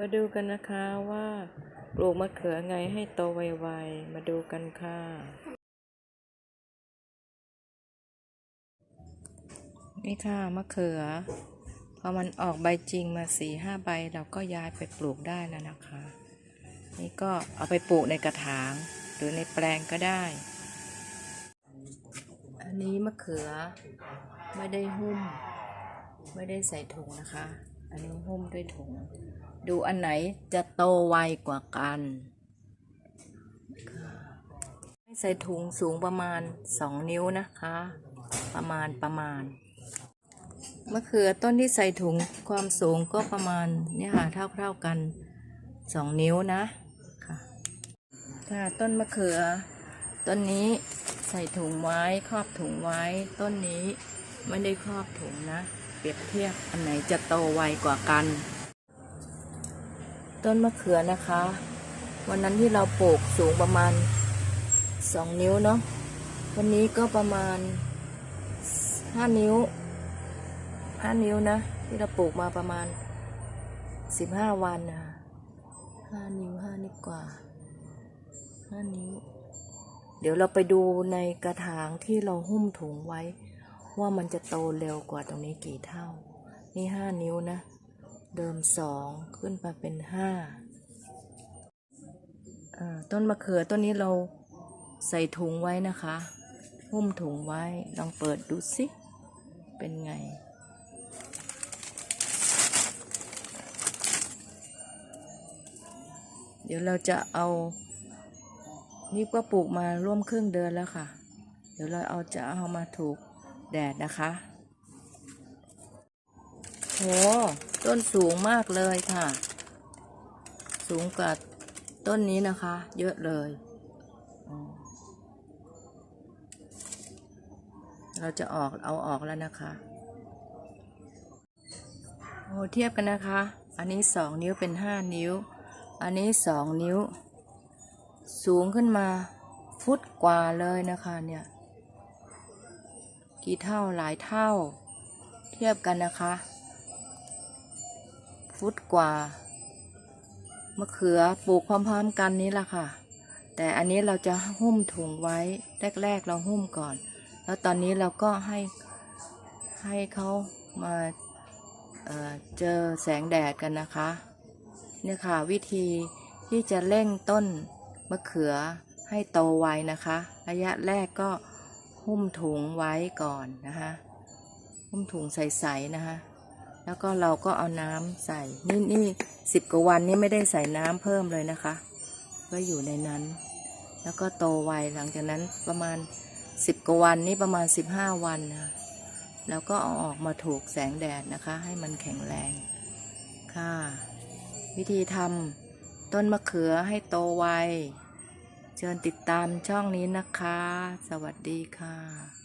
มาดูกันนะคะว่าปลูกมะเขือไงให้โตไวๆ มาดูกันค่ะ นี่ค่ะมะเขือ พอมันออกใบจริงมาสี่ห้าใบเราก็ย้ายไปปลูกได้แล้วนะคะ นี่ก็เอาไปปลูกในกระถาง หรือในแปลงก็ได้ อันนี้มะเขือไม่ได้หุ้ม ไม่ได้ใส่ถุงนะคะ อันนี้หุ้มด้วยถุง ดูอันไหนจะโตไวกว่ากัน ใส่ถุงสูงประมาณสองนิ้วนะคะ ประมาณประมาณมะเขือต้นที่ใส่ถุงความสูงก็ประมาณเนี่ยค่ะเท่าเท่าๆกันสองนิ้วนะค่ะค่ะต้นมะเขือ ต้นนี้ใส่ถุงไว้ครอบถุงไว้ ต้นนี้ไม่ได้ครอบถุงนะ รียบเทียบอันไหนจะโตไวกว่ากัน ต้นมะเขือนะคะ วันนั้นที่เราปลูกสูงประมาณสองนิ้วเนาะวันนี้ก็ประมาณห้านิ้วห้านิ้วนะ ที่เราปลูกมาประมาณสิบห้าวันนะห้านิ้วห้านิ้วกว่าห้านิ้ว เดี๋ยวเราไปดูในกระถางที่เราหุ้มถุงไว้ ว่ามันจะโตเร็วกว่าตรงนี้กี่เท่า นี่ห้านิ้วนะ เดิมสองขึ้นมาเป็นห้าต้นมะเขือต้นนี้เราใส่ถุงไว้นะคะ หุ้มถุงไว้ ลองเปิดดูสิ เป็นไง เดี๋ยวเราจะเอา นี่ก็ปลูกมาร่วมครึ่งเดือนแล้วค่ะ เดี๋ยวเราเอาจะเอามาถูก แดดนะคะโหต้นสูงมากเลยค่ะ สูงกว่าต้นนี้นะคะ เยอะเลย เราจะออกเอาออกแล้วนะคะโอ้เทียบกันนะคะ อันนี้สองนิ้วเป็นห้านิ้ว อันนี้สองนิ้ว สูงขึ้นมา ฟุตกว่าเลยนะคะเนี่ย กี่เท่าหลายเท่า เทียบกันนะคะ ฟุตกว่ามะเขือปลูกพร้อมๆกันนี้ละค่ะ แต่อันนี้เราจะหุ้มถุงไว้แรกๆเราหุ้มก่อน แล้วตอนนี้เราก็ให้ให้เขามาเเจอแสงแดดกันนะคะเนี่ยค่ะวิธีที่จะเร่งต้นมะเขือให้โตไวนะคะ ระยะแรกก็ หุ้มถุงไว้ก่อนนะคะหุ้มถุงใสๆนะคะ แล้วก็เราก็เอาน้ำใส่นี่นี่สิบกว่าวันนี่ไม่ได้ใส่น้ำเพิ่มเลยนะคะ ก็อยู่ในนั้น แล้วก็โตไวหลังจากนั้นประมาณสิบกว่าวันนี่ประมาณสิบห้าวันนะแล้วก็เอาออกมาถูกแสงแดดนะคะ ให้มันแข็งแรงค่ะ วิธีทำต้นมะเขือให้โตไว เชิญติดตามช่องนี้นะคะ สวัสดีค่ะ